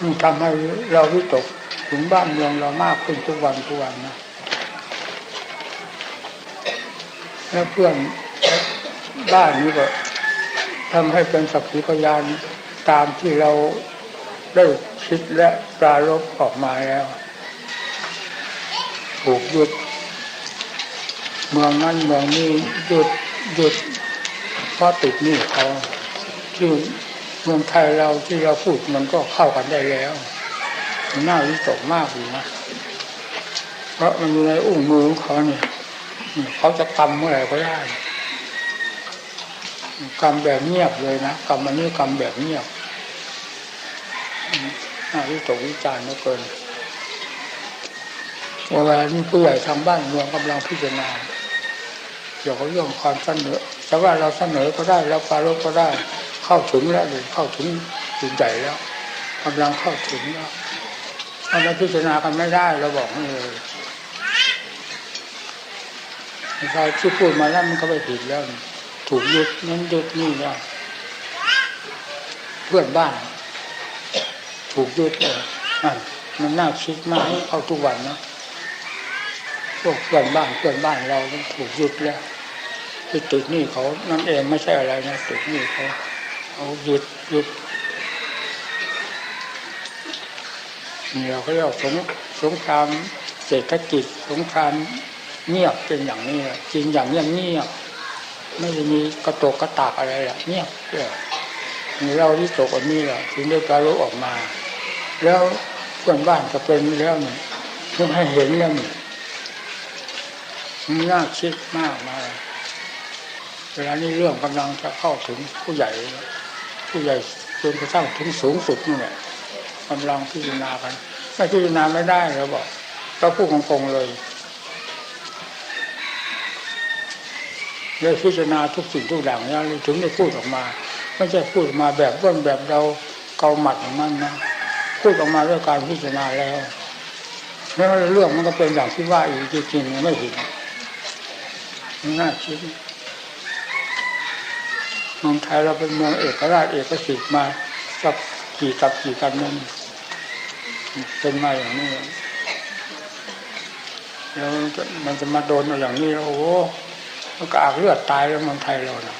มันทำให้เราวิตกถึงบ้านเมืองเรามากขึ้นทุกวันทุกวันนะแล้วเพื่อนบ้านนี้ก็ทำให้เป็นสักขีพยานตามที่เราได้คิดและปรารบออกมาแล้วถูกหยุดเมืองนั้นเมืองนี้หยุดหยุดเพราะติดหนี้เขาที่ เมืองไทยเราที่เราพูดมันก็เข้ากันได้แล้วน่าวิตกมากเลยนะเพราะมันอยู่ในอุ้งมือของเขาเนี่ยเขาจะกำเมื่อไหร่ก็ได้กำแบบเงียบเลยนะกำมันนี่กำแบบเงียบน่าวิตกวิจารณ์เหลือเกินเวลานี้ผู้ใหญ่ทางบ้านเมืองกำลังพิจารณาเกี่ยวกับเรื่องความเสนอแต่ว่าเราเสนอก็ได้เราปรารบก็ได้ เข้าถึงแล้วหรือเข้าถึงจุดใหญ่แล้วกำลังเข้าถึงแล้วทำไมพิจารณากันไม่ได้เราบอกเลยใครที่พูดมาแล้วมันก็ไปผิดแล้ว ถูกยุดนั้นยุดนี่แล้วเพื่อนบ้าน ถูกยุดเลยนั่นมันน่าคิดมากเอาทุกวันนะพวกเพื่อนบ้านเพื่อนบ้านเราถูกยุดแล้วที่ติดนี่เขานั่นเองไม่ใช่อะไรนะติดนี่เขา เขาหยุดหยุดนี่เราก็เรียกสงสงครามเศรษฐกิจสงครามเงียบเป็นอย่างนี้จริงอย่างเงียบเงียบไม่ได้มีกระตกกระตากอะไรหรอกเงียบเนี่เราที่ตกอันนี้แหละถึงได้ปรารบออกมา แล้วเพื่อนบ้านก็เป็นแล้วเนี่ยเพื่อให้เห็นแล้วนี่มันน่าคิดมากมาเวลานี้เรื่องกำลังจะเข้าถึงผู้ใหญ่ ผู้ใหญ่จนกระทั่งถึงสูงสุดนี่แหละกำลังพิจารณากันไม่พิจารณาไม่ได้เราบอกเราพูดตรงๆเลยเลยพิจารณาทุกสิ่งทุกอย่างแล้วถึงได้พูดออกมา ไม่ใช่พูดออกมาแบบเบื้องแบบเราเกาหมัดของมันนะพูดออกมาด้วยการพิจารณาแล้วแล้วเรื่องมันก็เป็นอย่างที่ว่าอีกจริงๆไม่เห็นนน่าคิด เมืองไทยเราเป็นเมืองเอกราชเอกสิทธิ์มาสักกี่กับกี่กันนั่นเป็นมาอย่างนี้แล้วมันจะมาโดนอย่างนี้โอ้โหมันก็อาบเลือดตายแล้วเมืองไทยเราเนะ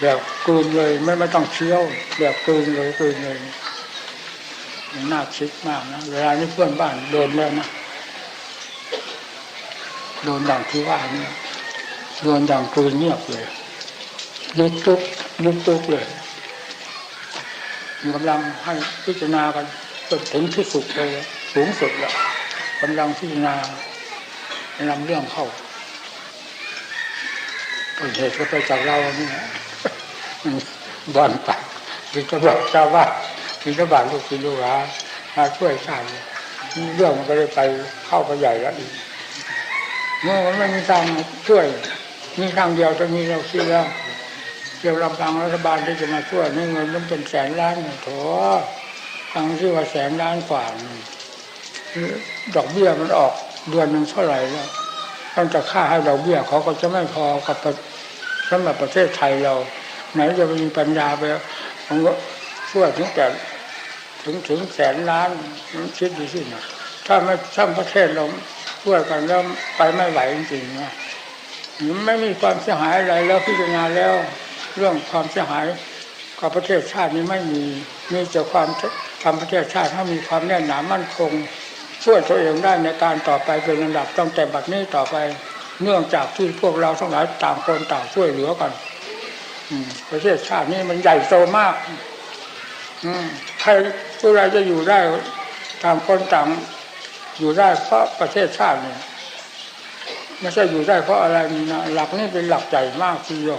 แบบกลืนเลยไม่ไม่ต้องเคี้ยว แบบกลืนเลยกลืนเลยมันน่าคิดมากนะเวลานี้เพื่อนบ้านโดนแล้วนะโดนดังที่ว่านี่ โดนดังกลืนเงียบเลยยุดตุ๊กยุดตุ๊กเลยกำลังให้พิจารณากันจนถึงที่สุดเลยสูงสุดแล้วกำลังพิจารณานำเรื่องเข้าต้นเหตุก็ไปจากเรานี่นบอลไปกินกระบอกชาวบ้านกินกระบาดลูกกินลูกหามาช่วยชาติเรื่องมันก็เลยไปเข้าไปใหญ่แล้วอีกเมื่อมันไม่มีทางช่วย มีทางเดียวจะมีเราคิดแล้วเกี่ยวลำพังรัฐบาลที่จะมาช่วยนี่เงินต้องเป็นแสนล้านโถทางที่ว่าแสนล้านกว่าดอกเบี้ยมันออกเดือนหนึ่งเท่าไหร่แล้วต้องจะค่าให้ดอกเบี้ยเขาก็จะไม่พอกับสำหรับประเทศไทยเรา ไหนจะมีปัญญาไปผมก็ช่วยถึงแต่ถึงถึงแสนล้านมันคิดดูสินะถ้าไม่ถ้าประเทศเราช่วยกันแล้วไปไม่ไหวจริงๆนะ ไม่มีความเสียหายอะไรแล้วพิจารณาแล้ว เรื่องความเสียหายกับประเทศชาตินี้ไม่มีมีแต่ความทำประเทศชาติให้มีความแน่นหนามั่นคงช่วยตัวเองได้ในการต่อไปเป็นลำดับตั้งแต่บัดนี้ต่อไปเนื่องจากที่พวกเราทั้งหลายต่างคนต่างช่วยเหลือกันประเทศชาตินี้มันใหญ่โตมากอืมใครผู้ใดจะอยู่ได้ต่างคนต่างอยู่ได้เพราะประเทศชาติเนี่ย ไม่ใช่อยู่ได้เพราะอะไรนี่นะหลักนี่เป็นหลักใหญ่มากทีเดียว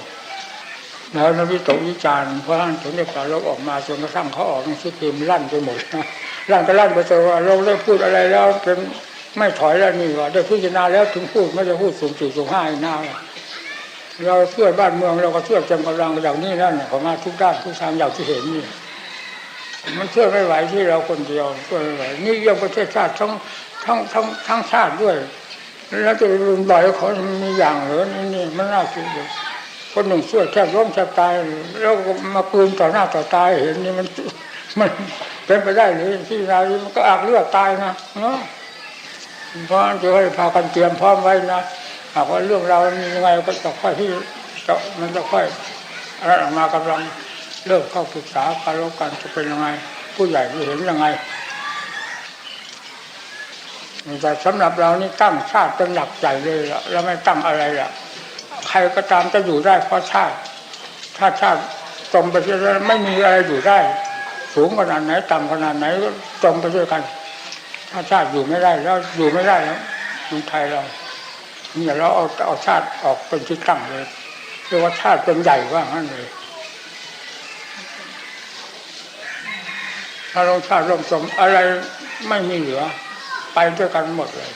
แล้วนวิตกวิจารณ์เพราะท่านถึงได้ปราลบออกมาจนกระทั่งเขาออกหนังสือพิมพ์ลั่นไปหมดนะลั่นก็ลั่นไปเจอว่าเราได้พูดอะไรแล้วเป็นไม่ถอยแล้วนี่ว่าได้พิจารณาแล้วถึงพูดไม่ได้พูดสูงสี่สูงห้าหน้าเราเชื่อบ้านเมืองเราก็เชื่อจำกำลังอย่างนี้นั่นของมาทุกด้านทุกทางอย่างที่เห็นนี่มันเชื่อไม่ไหวที่เราคนเดียวเชื่อไม่ไหวนี่ยังประเทศชาติทั้งทั้งทั้งทั้งชาติด้วย แล้วจะรุนแรงเขามีอย่างเหรอนี่นี่มันน่าคิดเลยคนหนึ่งช่วยแทบล้มแทบตายแล้วมาปืนต่อหน้าต่อตายเห็นนี่มันมันเป็นไปได้หรือที่นายมันก็อากเลือดตายนะเนาะเพราะจะให้พากันเตรียมพร้อมไว้นะหากว่าเรื่องเราวมียังไงก็จะค่อยที่จะมันจะค่อยอะไรออกมากำลังเริ่มเข้าปรึกษาการรบกันจะเป็นยังไง ผู้ใหญ่จะเห็นยังไง แต่สำหรับเรานี่ตั้งชาติเป็นหลักใจเลยละเราไม่ตั้งอะไรละใครก็ตามจะอยู่ได้เพราะชาติถ้าชาติจมไปเรื่อยๆไม่มีอะไรอยู่ได้ สูงขนาดไหนต่ำขนาดไหนก็จมไปด้วยกัน ถ้าชาติอยู่ไม่ได้แล้วอยู่ไม่ได้แล้วมืองไทยเราเนี่ยเราเอาเอาชาติออกเป็นที่ตั้งเลยเรียกว่าชาติเป็นใหญ่ว่างั้นเลยถ้าลงชาติร่มจมอะไรไม่มีเหลือ ไปด้วยกันหมดเลย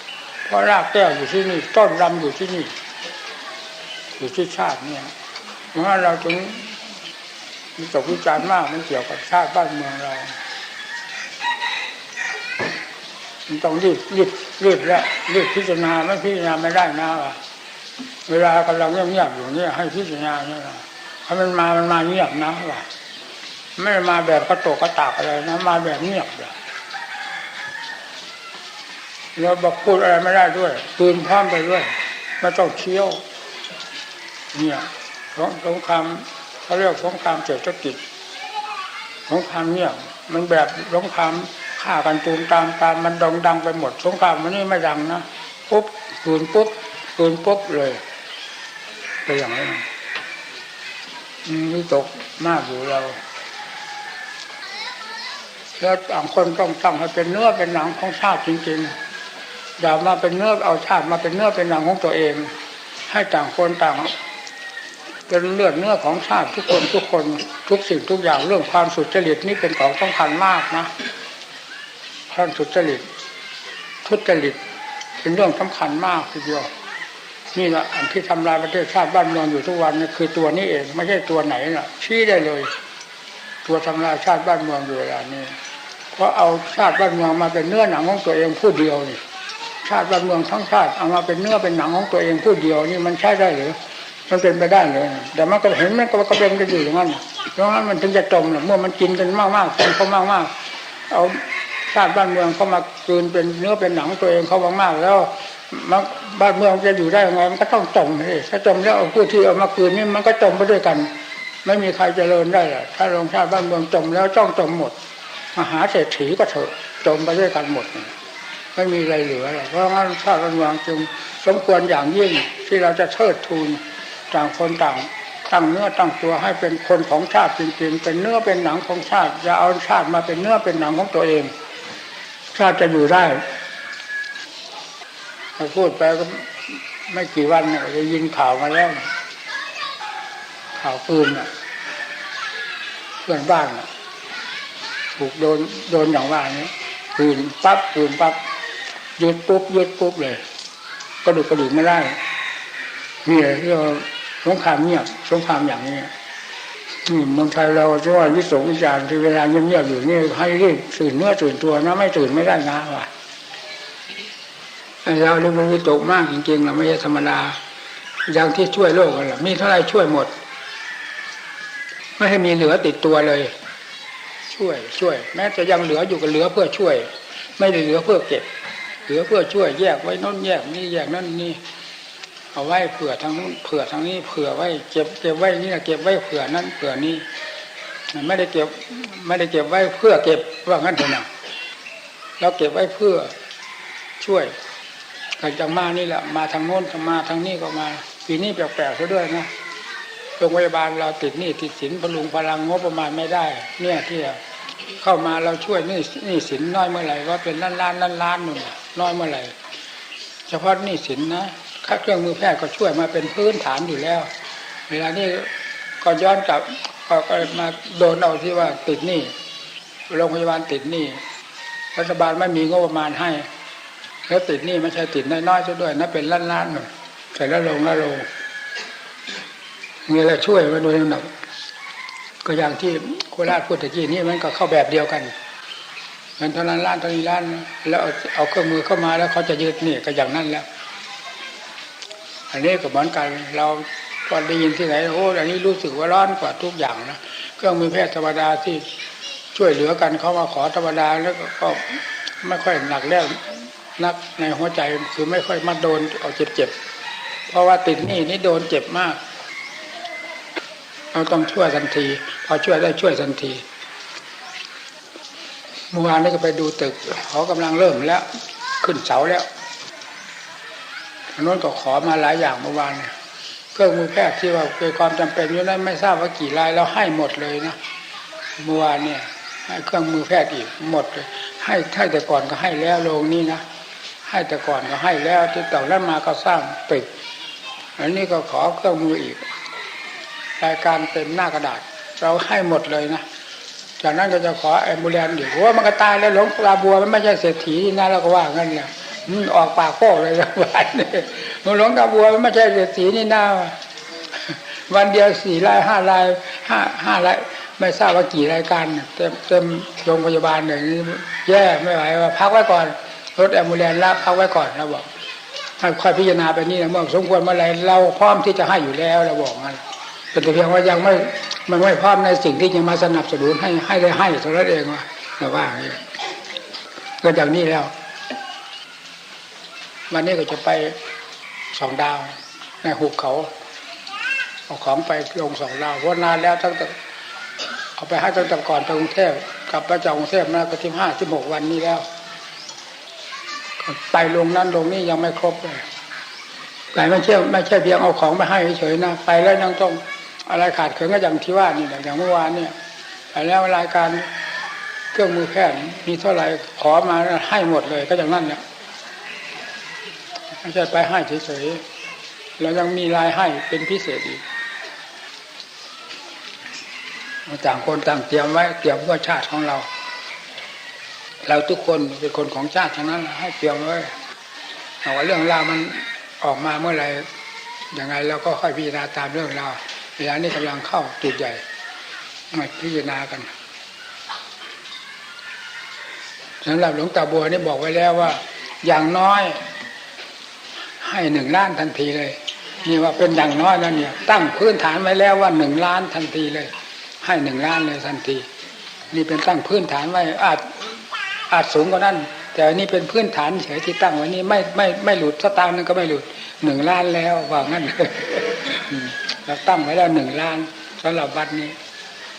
เพราะรากแก้วอยู่ที่นี่ ต้นรำอยู่ที่นี่ อยู่ที่ชาติเนี่ยเพราะฉะนั้นเราจึงมีตกวิจารณ์มากมันเกี่ยวกับชาติบ้านเมืองเรา มันต้องรีบรีบรีบแล้วรีบพิจารณาไม่พิจารณาไม่ได้นะวะเวลากำลังเงียบๆอยู่เนี่ยให้พิจารณาเนี่ยนะถ้ามันมามันมาเงียบนะวะไม่มาแบบกระโตกกระตากอะไรนะ มาแบบเงียบเลย เราบอกพูดอะไรไม่ได้ด้วยปืนพร้อมไปด้วยไม่ต้องเคี้ยว เนี่ยสงสงครามเขาเรียกสงครามเศรษฐกิจสงครามเนี่ยมันแบบสงครามฆ่ากันตูมตามตามมันดังดังไปหมดสงครามมันนี่ไม่ดังนะปุ๊บปืนปุ๊บปืนปุ๊บเลยไปอย่างนี้อืมวิตกมากอยู่เราแล้วต่างคนต้องตั้งให้เป็นเนื้อเป็นหนังของชาติจริง ๆ อย่ามาเป็นเนื้อเอาชาติมาเป็นเนื้อเป็นหนังของตัวเอง ให้ต่างคนต่างเป็นเลือดเนื้อของชาติทุกคนทุกคนทุกสิ่งทุกอย่างเรื่องความสุจริตนี่เป็นของสำคัญมากนะความสุจริตทุจริตเป็นเรื่องสำคัญมากทีเดียวนี่แหละอันที่ทำลายประเทศชาติบ้านเมืองอยู่ทุกวันนี่คือตัวนี้เองไม่ใช่ตัวไหนน่ะ ชี้ได้เลย ตัวทำลายชาติบ้านเมืองอยู่เวลานี้เพราะเอาชาติบ้านเมืองมาเป็นเนื้อหนังของตัวเองผู้เดียวนี่ ชาติบ้านเมืองทั้งชาติเอามาเป็นเนื้อเป็นหนังของตัวเองผู้เดียวนี่มันใช่ได้หรือมันเป็นไปได้เลยแต่มันก็เห็นมันก็กระเป็นกันอยู่อย่างนั้นเพราะงั้นมันถึงจะจมเมื่อมันกินกันมากมากๆคนเขามากมากๆเอาชาติบ้านเมืองเขามากืนเป็นเนื้อเป็นหนังตัวเองเขามากมากๆแล้วมันบ้านเมืองจะอยู่ได้ยังไงมันก็ต้องจมเลยถ้าจมแล้วเอาผู้ที่เอามากืนนี่มันก็จมไปด้วยกัน ไม่มีใครเจริญได้หรอกถ้าลงชาติบ้านเมืองจมแล้วจ้องจมหมด มหาเศรษฐีก็เถอะจมไปด้วยกันหมด ไม่มีอะไรเหลือเพราะงั้นชาติบ้านเมืองจึงสมควรอย่างยิ่งที่เราจะเชิดทูนต่างคนต่างตั้งเนื้อตั้งตัวให้เป็นคนของชาติจริงๆ เป็นเนื้อเป็นหนังของชาติอย่าเอาชาติมาเป็นเนื้อเป็นหนังของตัวเอง ชาติจะอยู่ได้พอพูดไปก็ไม่กี่วันเนี่ยจะยินข่าวมาแล้วข่าวปืนน่ะเพื่อนบ้านน่ะถูกโดนโดนอย่างว่านี้ปืนปั๊บปืนปั๊บ ยุดปุ๊บหยุดปุ๊บเลยกระดุกกระดิกไม่ได้นี่เรียกว่าสงครามเงียบสงครามอย่างนี้นี่เมืองไทยเราจะว่าวิสงวิจารณ์ที่เวลาเงียบๆอยู่นี่ให้รีบตื่นเนื้อตื่นตัวนะไม่ตื่นไม่ได้นะว่ะไอเราเรื่องมันวิตกมากจริงๆเราไม่ใช่ธรรมดาอย่างที่ช่วยโลกกันละมีเท่าไรช่วยหมด ไม่ให้มีเหลือติดตัวเลย ช่วยช่วย แม้จะยังเหลืออยู่ก็เหลือเพื่อช่วย ไม่ได้เหลือเพื่อเก็บ เหลือเพื่อช่วยแยกไว้โน้นแยกนี่แยกนั่นนี่เอาไว้เผื่อทางนู้นเผื่อทางนี้เผื่อไว้เก็บเก็บไว้นี่นะเก็บไว้เผื่อนั้นเผื่อนี้ไม่ได้เก็บไม่ได้เก็บไว้เพื่อเก็บว่างั้นเถอะนะเราเก็บไว้เพื่อช่วยกันจังมานี่แหละมาทางโน้นมาทางนี้ก็มาปีนี้แปลกๆซะด้วยนะโรงพยาบาลเราติดหนี้ติดสินพลุงพลังงบประมาณไม่ได้ เนี่ยที่เข้ามาเราช่วยนี้หนี้สินน้อยเมื่อไหร่ว่าเป็นล้านล้านล้านล้านนู่น น้อยเมื่อไหร่เฉพาะนี้สินนะค่าเครื่องมือแพทย์ก็ช่วยมาเป็นพื้นฐานอยู่แล้ว เวลานี้ก็ย้อนกลับก็มาโดนเอาที่ว่าติดหนี้โรงพยาบาลติดหนี้รัฐบาลไม่มีงบประมาณให้ แล้วติดหนี้ไม่ใช่ติดน้อยๆซะด้วยนะเป็นล้านล้านๆนู่แต่ละโรงละโรงมีอะไรช่วยมาโดยลำดับก็อย่างที่โคราชพูดตะกี้นี่มันก็เข้าแบบเดียวกัน มันเท่านั้นล้านเท่านี้ล้าน แล้วเอาเครื่องมือเข้ามาแล้วเขาจะยึดนี่ก็อย่างนั้นแล้ว อันนี้ก็เหมือนกันเราพอได้ยินที่ไหนโอ้อันนี้รู้สึกว่าร้อนกว่าทุกอย่างนะเครื่องมือแพทย์ธรรมดาที่ช่วยเหลือกันเขามาขอธรรมดาแล้วก็กไม่ค่อยหนักแน่นนักในหัวใจคือไม่ค่อยมาโดนเอาเจ็บๆเพราะว่าติดหนี่นี่โดนเจ็บมากเราต้องช่วยทันที พอช่วยได้ช่วยทันที เมื่อวานนี้ก็ไปดูตึกเขากำลังเริ่มแล้ว ขึ้นเสาแล้วอันนู้นก็ขอมาหลายอย่างเมื่อวานเนี่ยเครื่องมือแพทย์ที่ว่าเกิดความจำเป็นอยู่นั้นไม่ทราบว่ากี่รายเราให้หมดเลยนะเมื่อวานเนี่ยให้เครื่องมือแพทย์อีกหมดเลยให้ให้แต่ก่อนก็ให้แล้วโรงนี้นะให้แต่ก่อนก็ให้แล้วที่ต่อนั้นมาก็สร้างตึกอันนี้ก็ขอเครื่องมืออีกรายการเต็มหน้ากระดาษ เราให้หมดเลยนะ จากนั้นก็จะขอแอมบูเลนอยู่ว่ามันก็ตายแล้วหลวงปลาบัวมันไม่ใช่เศรษฐีนี่นะเราก็ว่างั้นเนี่ยอออกปากโป้เลยนะวันนี้หลวงตาบัวมันไม่ใช่เศรษฐีนี่นะวันเดียวสี่รายห้ารายห้าห้ารายไม่ทราบว่ากี่รายการเต็มเต็มโรงพยาบาลเนี่ยนี่แย่ไม่ไหวว่าพักไว้ก่อนรถแอมบูเลนแล้วพักไว้ก่อนนะบอกค่อยพิจารณาไปนี่นะเมื่อสมควรเมื่อไรเราพร้อมที่จะให้อยู่แล้วเราบอกงั้น เป็นแต่เพียงว่ายังไม่มันไม่พร้อมในสิ่งที่จะมาสนับสนุนให้ให้ได้ให้เท่านั้นเองว่าแต่ว่าก็จากนี้แล้ว วันนี้ก็จะไปสองดาวในหุบเขาเอาของไปลงสองดาวเพราะนานแล้วตั้งแต่เอาไปให้ตั้งแต่ก่อนไปกรุงเทพกลับมาจากกรุงเทพมาก็ที่ห้าที่หกวันนี้แล้วไปลงนั้นลงนี้ยังไม่ครบเลยแต่ไม่ใช่ไม่ใช่เพียงเอาของไปให้เฉยๆนะไปแล้วยังต้อง อะไรขาดเขินก็อย่างที่ว่านี่แหละอย่างเมื่อวานเนี่ยแล้วรายการเครื่องมือแพทย์มีเท่าไหร่ขอมาให้หมดเลยก็อย่างนั้นเนี่ยไม่ใช่ไปให้เฉยๆแล้วยังมีรายให้เป็นพิเศษอีกต่างคนต่างเตรียมไว้เตรียมเพื่อชาติของเรา เราทุกคนเป็นคนของชาติทั้งนั้น ให้เตรียมไว้แต่ว่าเรื่องราวมันออกมาเมื่อไหรอย่างไรเราก็ค่อยพิจารณาตามเรื่องราว เวลานี้กำลังเข้าจุดใหญ่มาพิจารณากันสำหรับหลวงตาบัวนี่บอกไว้แล้วว่า อย่างน้อย ให้หนึ่งล้านทันทีเลย นี่ว่าเป็นอย่างน้อยแล้วเนี่ย ตั้งพื้นฐานไว้แล้วว่าหนึ่งล้านทันทีเลย ให้หนึ่งล้านเลยทันที นี่เป็นตั้งพื้นฐานไว้อาจอาจสูงกว่านั้น แต่อันนี้เป็นพื้นฐานเฉยที่ตั้งไว้นี่ไม่ไม่ไม่หลุดสตางค์นึงก็ไม่หลุดหนึ่งล้านแล้วว่างั้นเลย เราตั้งไว้แล้วหนึ่งล้านสำหรับวัดนี้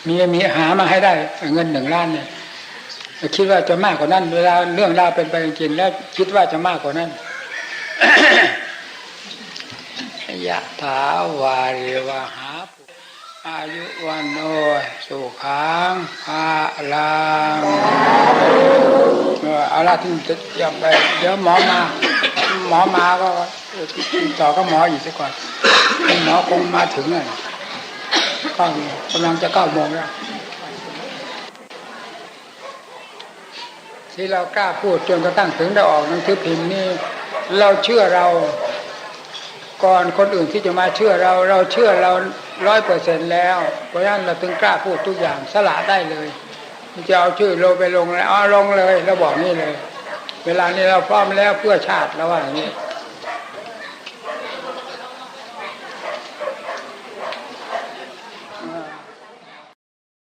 มีมีหามาให้ได้เงินหนึ่งล้านเนี่ยคิดว่าจะมากกว่านั้นเวลาเรื่องราวเป็นไปจริงแล้วคิดว่าจะมากกว่านั้นยะถาวาริวหาปุอายุวันโนสุขังภาลังเอาละที่จะเตรียมไปเดี๋ยวหมอมา หมอมาก็ ต่อก็หมออีกสักก่อนหมอคงมาถึงน่ะก็กำลังจะเก้าโมงแล้วที่เรากล้าพูดจนกระทั่งถึงได้ออกหนังสือพิมพ์นี่เราเชื่อเรา ก่อนคนอื่นที่จะมาเชื่อเรา เราเชื่อเราร้อยเปอร์เซ็นแล้ว เพราะฉะนั้นเราถึงกล้าพูดทุกอย่างสละได้เลยจะเอาชื่อเราไปลงแล้วเอลงเลยเราบอกนี่เลย เวลานี้เราพร้อมแล้วเพื่อชาติแล้วว่าอย่างนี้